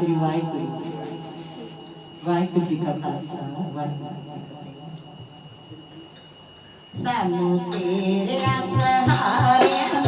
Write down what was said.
ਸ੍ਰੀ ਵਾਹਿਗੁਰੂ ਵਾਹਿਗੁਰੂ ਜੀ ਕਾ ਖਾਲਸਾ। ਵਾਹਿਗੁਰੂ ਸਾਨੂੰ ਤੇਰੇ ਸਹਾਰਿਆਂ